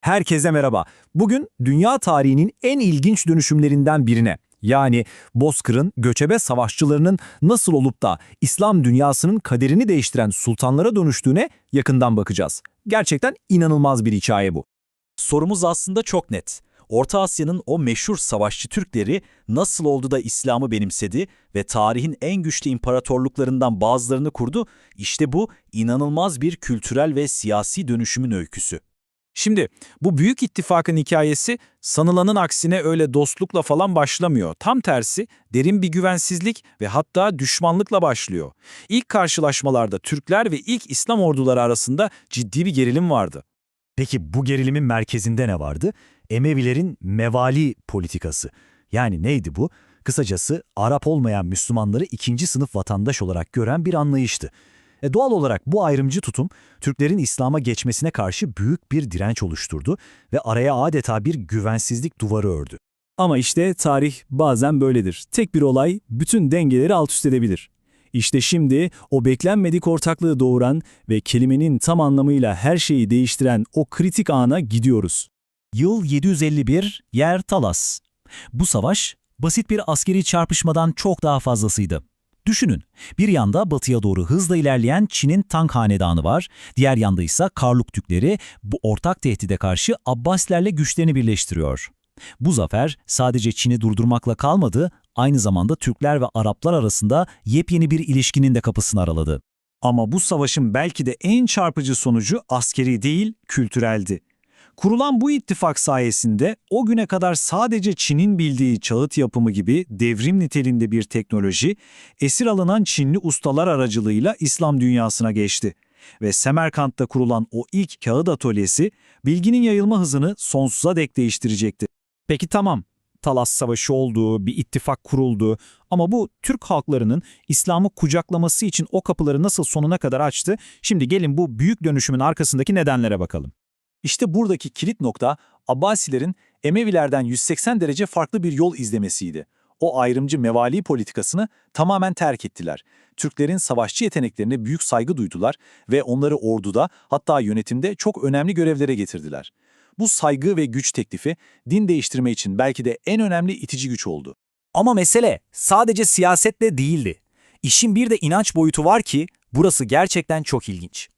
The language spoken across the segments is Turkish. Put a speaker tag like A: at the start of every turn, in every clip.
A: Herkese merhaba. Bugün dünya tarihinin en ilginç dönüşümlerinden birine, yani Bozkır'ın göçebe savaşçılarının nasıl olup da İslam dünyasının kaderini değiştiren sultanlara dönüştüğüne yakından bakacağız. Gerçekten inanılmaz bir hikaye bu.
B: Sorumuz aslında çok net. Orta Asya'nın o meşhur savaşçı Türkleri nasıl oldu da İslam'ı benimsedi ve tarihin en güçlü imparatorluklarından bazılarını kurdu? İşte bu inanılmaz bir kültürel ve siyasi dönüşümün öyküsü.
C: Şimdi bu büyük ittifakın hikayesi sanılanın aksine öyle dostlukla falan başlamıyor. Tam tersi derin bir güvensizlik ve hatta düşmanlıkla başlıyor. İlk karşılaşmalarda Türkler ve ilk İslam orduları arasında ciddi bir gerilim vardı.
D: Peki bu gerilimin merkezinde ne vardı? Emevilerin mevali politikası. Yani neydi bu? Kısacası Arap olmayan Müslümanları ikinci sınıf vatandaş olarak gören bir anlayıştı. E doğal olarak bu ayrımcı tutum Türklerin İslam'a geçmesine karşı büyük bir direnç oluşturdu ve araya adeta bir güvensizlik duvarı ördü.
E: Ama işte tarih bazen böyledir. Tek bir olay bütün dengeleri alt üst edebilir. İşte şimdi o beklenmedik ortaklığı doğuran ve kelimenin tam anlamıyla her şeyi değiştiren o kritik ana gidiyoruz.
D: Yıl 751, yer Talas. Bu savaş basit bir askeri çarpışmadan çok daha fazlasıydı. Düşünün, bir yanda batıya doğru hızla ilerleyen Çin'in tank hanedanı var, diğer yanda ise Karluk Türkleri bu ortak tehdide karşı Abbasilerle güçlerini birleştiriyor. Bu zafer sadece Çin'i durdurmakla kalmadı, aynı zamanda Türkler ve Araplar arasında yepyeni bir ilişkinin de kapısını araladı.
C: Ama bu savaşın belki de en çarpıcı sonucu askeri değil, kültüreldi. Kurulan bu ittifak sayesinde o güne kadar sadece Çin'in bildiği çağıt yapımı gibi devrim niteliğinde bir teknoloji, esir alınan Çinli ustalar aracılığıyla İslam dünyasına geçti. Ve Semerkant'ta kurulan o ilk kağıt atölyesi, bilginin yayılma hızını sonsuza dek değiştirecekti. Peki tamam, Talas Savaşı oldu, bir ittifak kuruldu ama bu Türk halklarının İslam'ı kucaklaması için o kapıları nasıl sonuna kadar açtı? Şimdi gelin bu büyük dönüşümün arkasındaki nedenlere bakalım. İşte buradaki kilit nokta Abbasilerin Emevilerden 180 derece farklı bir yol izlemesiydi. O ayrımcı mevali politikasını tamamen terk ettiler. Türklerin savaşçı yeteneklerine büyük saygı duydular ve onları orduda hatta yönetimde çok önemli görevlere getirdiler. Bu saygı ve güç teklifi din değiştirme için belki de en önemli itici güç oldu.
A: Ama mesele sadece siyasetle değildi. İşin bir de inanç boyutu var ki burası gerçekten çok ilginç.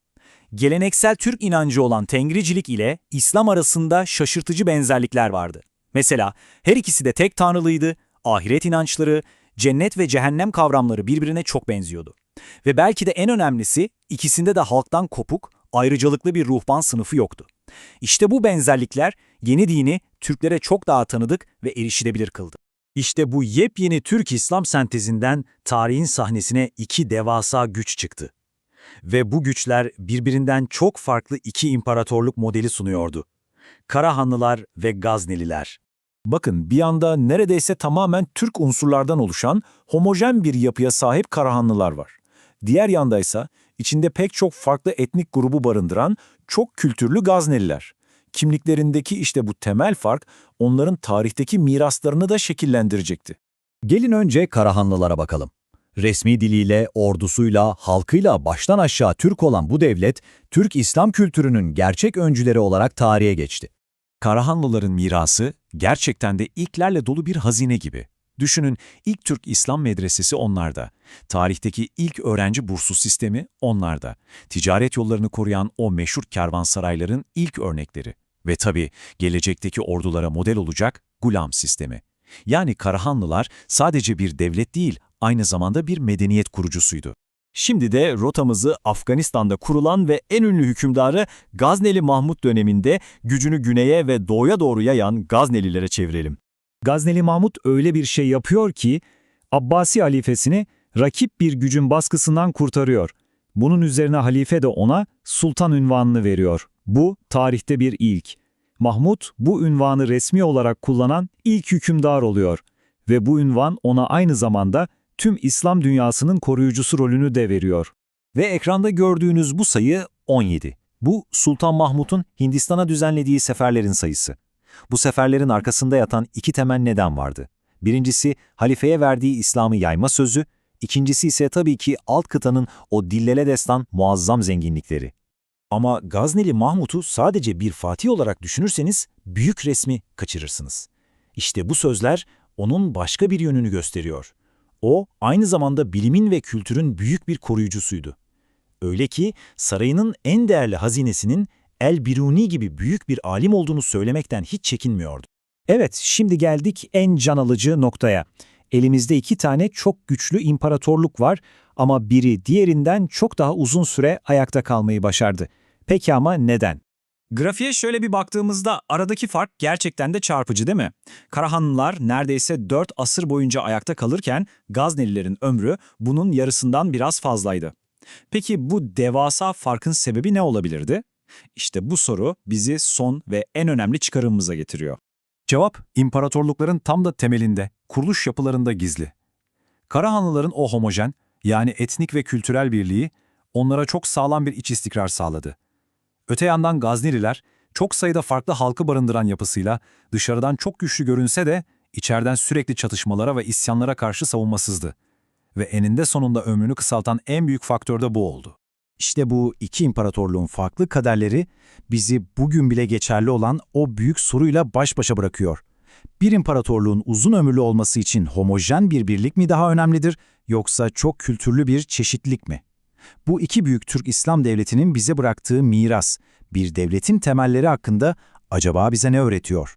A: Geleneksel Türk inancı olan Tengricilik ile İslam arasında şaşırtıcı benzerlikler vardı. Mesela her ikisi de tek tanrılıydı, ahiret inançları, cennet ve cehennem kavramları birbirine çok benziyordu. Ve belki de en önemlisi ikisinde de halktan kopuk, ayrıcalıklı bir ruhban sınıfı yoktu. İşte bu benzerlikler yeni dini Türklere çok daha tanıdık ve erişilebilir kıldı.
D: İşte bu yepyeni Türk İslam sentezinden tarihin sahnesine iki devasa güç çıktı. Ve bu güçler birbirinden çok farklı iki imparatorluk modeli sunuyordu. Karahanlılar ve Gazneliler.
C: Bakın bir anda neredeyse tamamen Türk unsurlardan oluşan homojen bir yapıya sahip Karahanlılar var. Diğer yandaysa içinde pek çok farklı etnik grubu barındıran çok kültürlü Gazneliler. Kimliklerindeki işte bu temel fark onların tarihteki miraslarını da şekillendirecekti.
D: Gelin önce Karahanlılara bakalım. Resmi diliyle, ordusuyla, halkıyla baştan aşağı Türk olan bu devlet, Türk İslam kültürünün gerçek öncüleri olarak tarihe geçti.
F: Karahanlıların mirası gerçekten de ilklerle dolu bir hazine gibi. Düşünün ilk Türk İslam medresesi onlarda. Tarihteki ilk öğrenci bursu sistemi onlarda. Ticaret yollarını koruyan o meşhur kervansarayların ilk örnekleri. Ve tabii gelecekteki ordulara model olacak gulam sistemi. Yani Karahanlılar sadece bir devlet değil, aynı zamanda bir medeniyet kurucusuydu.
E: Şimdi de rotamızı Afganistan'da kurulan ve en ünlü hükümdarı Gazneli Mahmut döneminde gücünü güneye ve doğuya doğru yayan Gaznelilere çevirelim. Gazneli Mahmut öyle bir şey yapıyor ki Abbasi halifesini rakip bir gücün baskısından kurtarıyor. Bunun üzerine halife de ona sultan ünvanını veriyor. Bu tarihte bir ilk. Mahmut bu ünvanı resmi olarak kullanan ilk hükümdar oluyor ve bu ünvan ona aynı zamanda tüm İslam dünyasının koruyucusu rolünü de veriyor.
A: Ve ekranda gördüğünüz bu sayı 17. Bu Sultan Mahmut'un Hindistan'a düzenlediği seferlerin sayısı. Bu seferlerin arkasında yatan iki temel neden vardı. Birincisi halifeye verdiği İslam'ı yayma sözü, ikincisi ise tabii ki alt kıtanın o dillele destan muazzam zenginlikleri. Ama Gazneli Mahmut'u sadece bir fatih olarak düşünürseniz büyük resmi kaçırırsınız. İşte bu sözler onun başka bir yönünü gösteriyor. O aynı zamanda bilimin ve kültürün büyük bir koruyucusuydu. Öyle ki sarayının en değerli hazinesinin El-Biruni gibi büyük bir alim olduğunu söylemekten hiç çekinmiyordu.
C: Evet, şimdi geldik en can alıcı noktaya. Elimizde iki tane çok güçlü imparatorluk var ama biri diğerinden çok daha uzun süre ayakta kalmayı başardı. Peki ama neden? Grafiğe şöyle bir baktığımızda aradaki fark gerçekten de çarpıcı değil mi? Karahanlılar neredeyse 4 asır boyunca ayakta kalırken Gaznelilerin ömrü bunun yarısından biraz fazlaydı. Peki bu devasa farkın sebebi ne olabilirdi? İşte bu soru bizi son ve en önemli çıkarımımıza getiriyor.
F: Cevap, imparatorlukların tam da temelinde, kuruluş yapılarında gizli. Karahanlıların o homojen, yani etnik ve kültürel birliği, onlara çok sağlam bir iç istikrar sağladı. Öte yandan Gazneliler, çok sayıda farklı halkı barındıran yapısıyla dışarıdan çok güçlü görünse de içeriden sürekli çatışmalara ve isyanlara karşı savunmasızdı. Ve eninde sonunda ömrünü kısaltan en büyük faktör de bu oldu.
A: İşte bu iki imparatorluğun farklı kaderleri bizi bugün bile geçerli olan o büyük soruyla baş başa bırakıyor. Bir imparatorluğun uzun ömürlü olması için homojen bir birlik mi daha önemlidir yoksa çok kültürlü bir çeşitlilik mi? Bu iki büyük Türk İslam devletinin bize bıraktığı miras, bir devletin temelleri hakkında acaba bize ne öğretiyor?